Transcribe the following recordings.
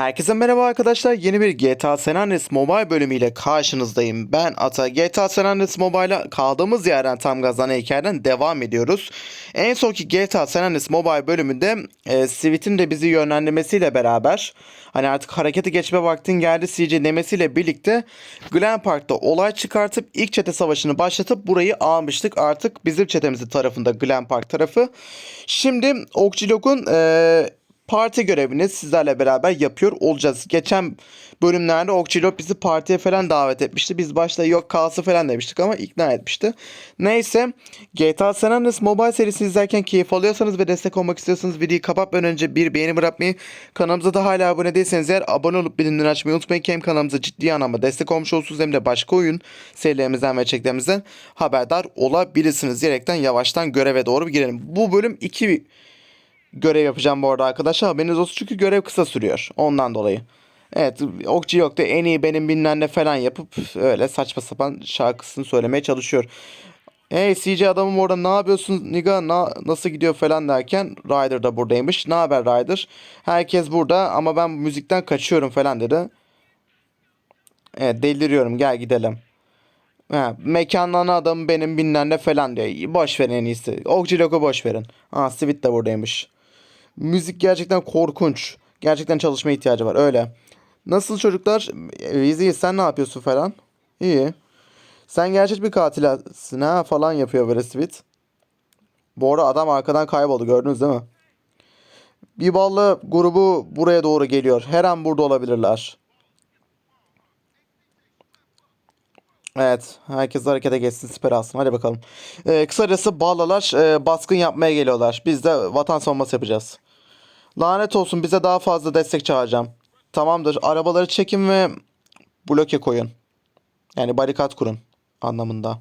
Herkese merhaba arkadaşlar. Yeni bir GTA San Andreas Mobile bölümüyle karşınızdayım. Ben Ata. GTA San Andreas Mobile'a kaldığımız yerden tam gazdan hikayeden devam ediyoruz. En sonki GTA San Andreas Mobile bölümünde e, Sweet'in de bizi yönlendirmesiyle beraber hani artık harekete geçme vaktin geldi CJ demesiyle birlikte Glen Park'ta olay çıkartıp ilk çete savaşını başlatıp burayı almıştık. Artık bizim çetemizin tarafında Glen Park tarafı. Şimdi Okçilok'un e, parti görevini sizlerle beraber yapıyor olacağız. Geçen bölümlerde Okçilop bizi partiye falan davet etmişti. Biz başta yok kalsı falan demiştik ama ikna etmişti. Neyse GTA San Andreas Mobile serisini izlerken keyif alıyorsanız ve destek olmak istiyorsanız videoyu kapatmadan önce bir beğeni bırakmayı kanalımıza da hala abone değilseniz eğer abone olup bildirimleri açmayı unutmayın ki hem kanalımıza ciddi anlamda destek olmuş olursunuz hem de başka oyun serilerimizden ve çeklerimizden haberdar olabilirsiniz diyerekten yavaştan göreve doğru girelim. Bu bölüm 2 görev yapacağım bu arada arkadaşlar. Haberiniz olsun çünkü görev kısa sürüyor. Ondan dolayı. Evet okçu yok da en iyi benim bilmem ne falan yapıp öyle saçma sapan şarkısını söylemeye çalışıyor. Hey CJ adamım orada ne yapıyorsun niga na, nasıl gidiyor falan derken Ryder da buradaymış. Ne haber Ryder? Herkes burada ama ben müzikten kaçıyorum falan dedi. Evet deliriyorum gel gidelim. Ha, mekandan adam benim bilmem ne falan diyor. Boş verin en iyisi. Okçu Loco boş verin. Aa Sweet de buradaymış. Müzik gerçekten korkunç. Gerçekten çalışma ihtiyacı var öyle. Nasıl çocuklar? Vizi sen ne yapıyorsun falan? İyi. Sen gerçek bir katilsin ha falan yapıyor böyle Sweet. Bu arada adam arkadan kayboldu gördünüz değil mi? Bir ballı grubu buraya doğru geliyor. Her an burada olabilirler. Evet. Herkes harekete geçsin. Siper alsın. Hadi bakalım. Ee, kısacası Bağlalar e, baskın yapmaya geliyorlar. Biz de vatan savunması yapacağız. Lanet olsun bize daha fazla destek çağıracağım. Tamamdır. Arabaları çekin ve bloke koyun. Yani barikat kurun anlamında.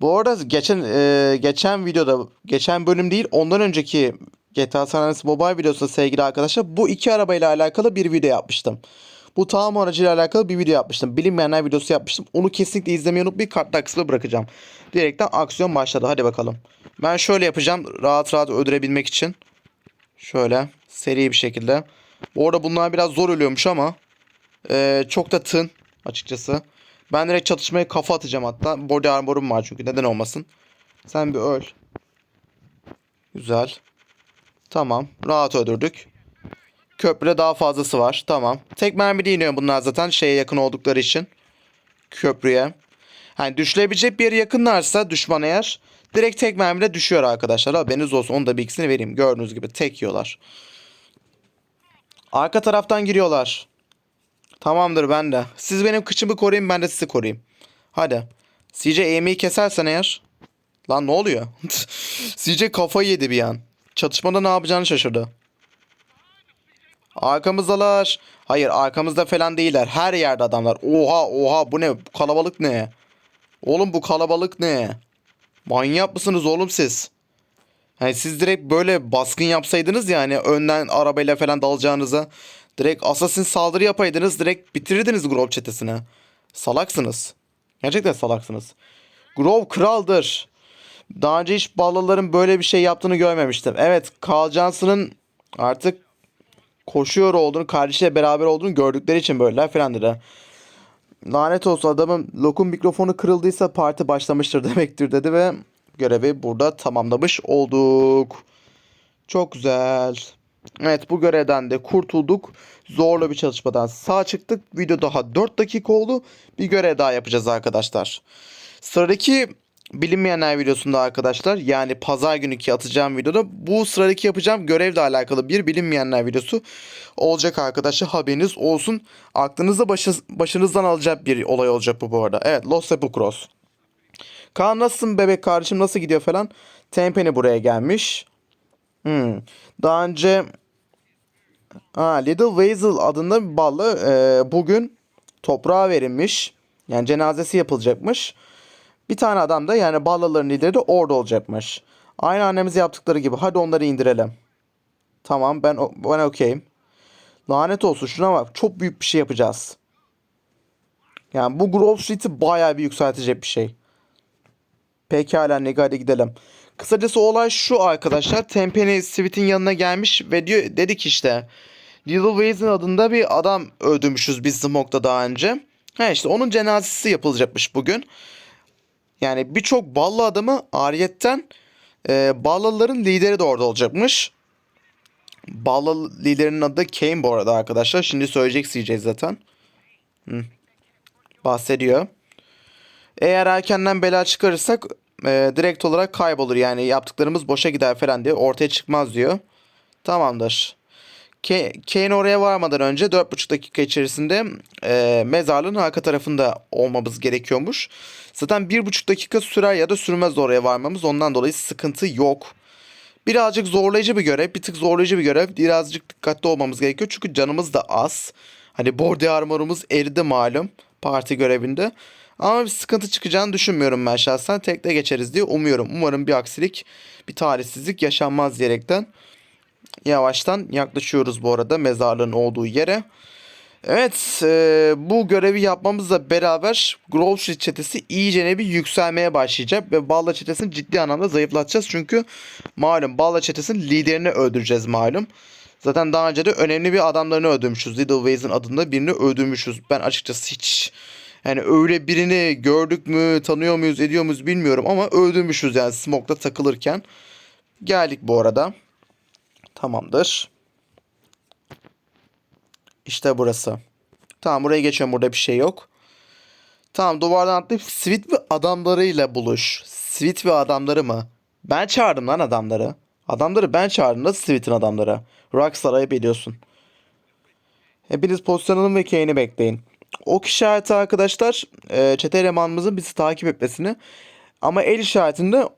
Bu arada geçen e, geçen videoda geçen bölüm değil ondan önceki GTA San Andreas Mobile videosunda sevgili arkadaşlar bu iki arabayla alakalı bir video yapmıştım. Bu tamam aracıyla alakalı bir video yapmıştım. Bilinmeyenler videosu yapmıştım. Onu kesinlikle izlemeyi unutmayın. Kartlar kısmına bırakacağım. Direkten aksiyon başladı. Hadi bakalım. Ben şöyle yapacağım. Rahat rahat öldürebilmek için. Şöyle. Seri bir şekilde. Bu arada bunlar biraz zor ölüyormuş ama. eee, çok da tın açıkçası. Ben direkt çatışmaya kafa atacağım hatta. Body armor'um var çünkü. Neden olmasın. Sen bir öl. Güzel. Tamam. Rahat öldürdük. Köprüde daha fazlası var. Tamam. Tek mermi iniyor bunlar zaten şeye yakın oldukları için. Köprüye. Hani düşülebilecek bir yere yakınlarsa düşman eğer direkt tek mermide düşüyor arkadaşlar. Haberiniz olsun. Onu da bilgisini vereyim. Gördüğünüz gibi tek yiyorlar. Arka taraftan giriyorlar. Tamamdır ben de. Siz benim kıçımı koruyun ben de sizi koruyayım. Hadi. CJ aim'i kesersen eğer. Lan ne oluyor? CJ kafayı yedi bir an. Çatışmada ne yapacağını şaşırdı. Arkamızdalar. Hayır arkamızda falan değiller. Her yerde adamlar. Oha oha bu ne? Bu kalabalık ne? Oğlum bu kalabalık ne? Manyak mısınız oğlum siz? Hani siz direkt böyle baskın yapsaydınız ya hani önden arabayla falan dalacağınıza. Direkt assassin saldırı yapaydınız direkt bitirirdiniz Grove çetesini. Salaksınız. Gerçekten salaksınız. Grove kraldır. Daha önce hiç Ballıların böyle bir şey yaptığını görmemiştim. Evet Carl Johnson'ın artık koşuyor olduğunu, kardeşiyle beraber olduğunu gördükleri için böyleler falan dedi. Lanet olsun adamın lokum mikrofonu kırıldıysa parti başlamıştır demektir dedi ve görevi burada tamamlamış olduk. Çok güzel. Evet bu görevden de kurtulduk. Zorlu bir çalışmadan sağ çıktık. Video daha 4 dakika oldu. Bir görev daha yapacağız arkadaşlar. Sıradaki bilinmeyenler videosunda arkadaşlar yani pazar günkü atacağım videoda bu sıradaki yapacağım görevle alakalı bir bilinmeyenler videosu olacak arkadaşlar haberiniz olsun. Aklınızda başınız, başınızdan alacak bir olay olacak bu bu arada. Evet Los Sepulcros. Kaan nasılsın bebek kardeşim nasıl gidiyor falan. Tempeni buraya gelmiş. Hmm. Daha önce ha, Little Weasel adında bir ballı e, bugün toprağa verilmiş. Yani cenazesi yapılacakmış. Bir tane adam da yani ballaların lideri de orada olacakmış. Aynı annemize yaptıkları gibi. Hadi onları indirelim. Tamam ben ben okeyim. Lanet olsun şuna bak. Çok büyük bir şey yapacağız. Yani bu Grove Street'i bayağı bir yükseltecek bir şey. Pekala Nega hadi gidelim. Kısacası olay şu arkadaşlar. Tempeni Sweet'in yanına gelmiş ve diyor dedik işte. Little Waze'in adında bir adam öldürmüşüz biz Smoke'da daha önce. Ha işte onun cenazesi yapılacakmış bugün. Yani birçok ballı adamı ariyetten e, Ballıların lideri de orada olacakmış. Ballı liderinin adı Kane bu arada arkadaşlar. Şimdi söyleyecek CJ zaten. Hı. Bahsediyor. Eğer erkenden bela çıkarırsak e, direkt olarak kaybolur. Yani yaptıklarımız boşa gider falan diye ortaya çıkmaz diyor. Tamamdır. Kane oraya varmadan önce 4,5 dakika içerisinde e, mezarlığın arka tarafında olmamız gerekiyormuş. Zaten 1,5 dakika sürer ya da sürmez oraya varmamız. Ondan dolayı sıkıntı yok. Birazcık zorlayıcı bir görev. Bir tık zorlayıcı bir görev. Birazcık dikkatli olmamız gerekiyor. Çünkü canımız da az. Hani body armorumuz eridi malum. Parti görevinde. Ama bir sıkıntı çıkacağını düşünmüyorum ben şahsen. Tekte geçeriz diye umuyorum. Umarım bir aksilik, bir talihsizlik yaşanmaz diyerekten. Yavaştan yaklaşıyoruz bu arada mezarlığın olduğu yere. Evet e, bu görevi yapmamızla beraber Grove Street çetesi iyice bir yükselmeye başlayacak ve Balla çetesini ciddi anlamda zayıflatacağız. Çünkü malum Balla çetesinin liderini öldüreceğiz malum. Zaten daha önce de önemli bir adamlarını öldürmüşüz. Little Waze'in adında birini öldürmüşüz. Ben açıkçası hiç yani öyle birini gördük mü, tanıyor muyuz, ediyor muyuz bilmiyorum ama öldürmüşüz yani Smoke'da takılırken. Geldik bu arada. Tamamdır. İşte burası. Tamam buraya geçiyorum. Burada bir şey yok. Tamam duvardan atlayıp Sweet ve adamlarıyla buluş. Sweet ve adamları mı? Ben çağırdım lan adamları. Adamları ben çağırdım. Nasıl Sweet'in adamları? Rockstar ayıp ediyorsun. Hepiniz pozisyon alın ve Kane'i bekleyin. Ok işareti arkadaşlar e, çete elemanımızın bizi takip etmesini ama el işaretinde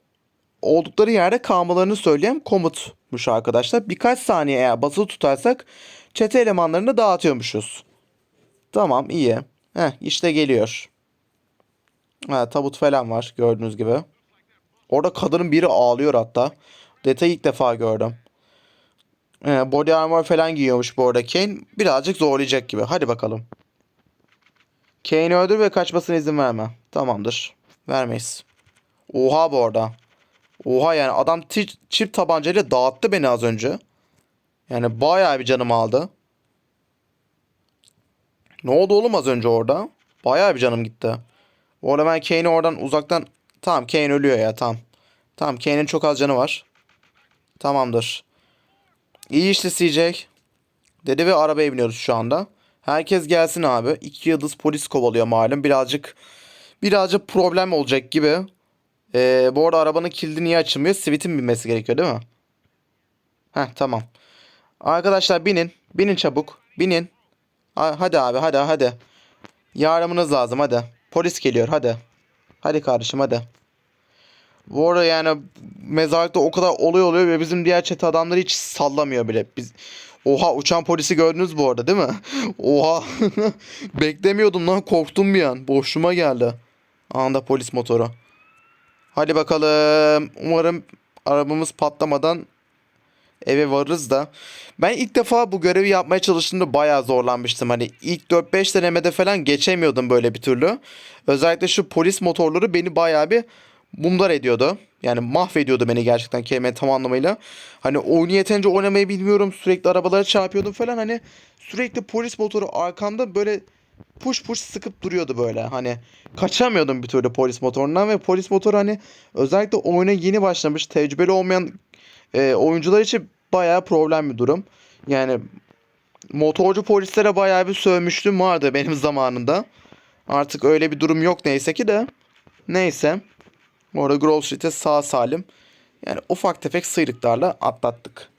oldukları yerde kalmalarını söyleyen komutmuş arkadaşlar. Birkaç saniye eğer basılı tutarsak çete elemanlarını dağıtıyormuşuz. Tamam iyi. Heh işte geliyor. Ha, tabut falan var gördüğünüz gibi. Orada kadının biri ağlıyor hatta. Detayı ilk defa gördüm. Ee, body armor falan giyiyormuş bu arada Kane. Birazcık zorlayacak gibi. Hadi bakalım. Kane'i öldür ve kaçmasına izin verme. Tamamdır. Vermeyiz. Oha bu arada. Oha yani adam çift tabancayla dağıttı beni az önce. Yani bayağı bir canım aldı. Ne oldu oğlum az önce orada? Bayağı bir canım gitti. Bu arada ben Kane'i oradan uzaktan... Tamam Kane ölüyor ya tamam. Tamam Kane'in çok az canı var. Tamamdır. İyi işte CJ. Dedi ve arabaya biniyoruz şu anda. Herkes gelsin abi. İki yıldız polis kovalıyor malum. Birazcık birazcık problem olacak gibi. Ee, bu arada arabanın kilidi niye açılmıyor? Sweet'in binmesi gerekiyor değil mi? Heh tamam. Arkadaşlar binin. Binin çabuk. Binin. Ha- Hadi abi hadi hadi. Yardımınız lazım hadi. Polis geliyor hadi. Hadi kardeşim hadi. Bu arada yani mezarlıkta o kadar olay oluyor ve bizim diğer çete adamları hiç sallamıyor bile. Biz Oha uçan polisi gördünüz bu arada değil mi? Oha. Beklemiyordum lan korktum bir an. Boşluğuma geldi. Anda polis motoru. Hadi bakalım. Umarım arabamız patlamadan eve varırız da. Ben ilk defa bu görevi yapmaya çalıştığımda bayağı zorlanmıştım. Hani ilk 4-5 denemede falan geçemiyordum böyle bir türlü. Özellikle şu polis motorları beni bayağı bir mumdar ediyordu. Yani mahvediyordu beni gerçekten kelime tam anlamıyla. Hani oyunu yeterince oynamayı bilmiyorum. Sürekli arabalara çarpıyordum falan. Hani sürekli polis motoru arkamda böyle push push sıkıp duruyordu böyle. Hani kaçamıyordum bir türlü polis motorundan ve polis motoru hani özellikle oyuna yeni başlamış tecrübeli olmayan e, oyuncular için bayağı problem bir durum. Yani motorcu polislere bayağı bir sövmüştüm vardı benim zamanında. Artık öyle bir durum yok neyse ki de. Neyse. Orada Grove Street'e sağ salim. Yani ufak tefek sıyrıklarla atlattık.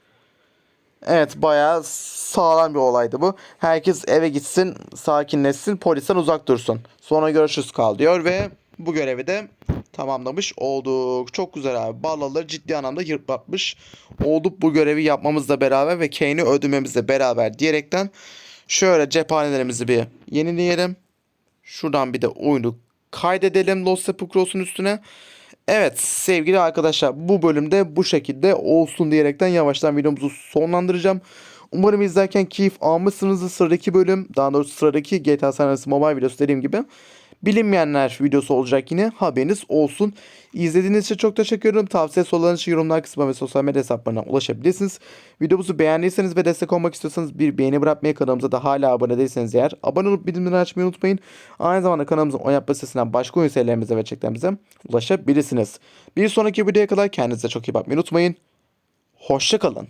Evet bayağı sağlam bir olaydı bu. Herkes eve gitsin, sakinleşsin, polisten uzak dursun. Sonra görüşürüz kal diyor ve bu görevi de tamamlamış olduk. Çok güzel abi. Ballaları ciddi anlamda yırtlatmış olduk bu görevi yapmamızla beraber ve Kane'i öldürmemizle beraber diyerekten şöyle cephanelerimizi bir yenileyelim. Şuradan bir de oyunu kaydedelim Lost Sepulchros'un üstüne. Evet sevgili arkadaşlar bu bölümde bu şekilde olsun diyerekten yavaştan videomuzu sonlandıracağım. Umarım izlerken keyif almışsınızdır sıradaki bölüm daha doğrusu sıradaki GTA San Andreas Mobile videosu dediğim gibi bilinmeyenler videosu olacak yine haberiniz olsun. İzlediğiniz için çok teşekkür ederim. Tavsiye sorularınız için yorumlar kısmına ve sosyal medya hesaplarına ulaşabilirsiniz. Videomuzu beğendiyseniz ve destek olmak istiyorsanız bir beğeni bırakmayı kanalımıza da hala abone değilseniz eğer abone olup bildirimleri açmayı unutmayın. Aynı zamanda kanalımızın oynatma sitesinden başka oyun serilerimize ve çeklerimize ulaşabilirsiniz. Bir sonraki videoya kadar kendinize çok iyi bakmayı unutmayın. Hoşçakalın.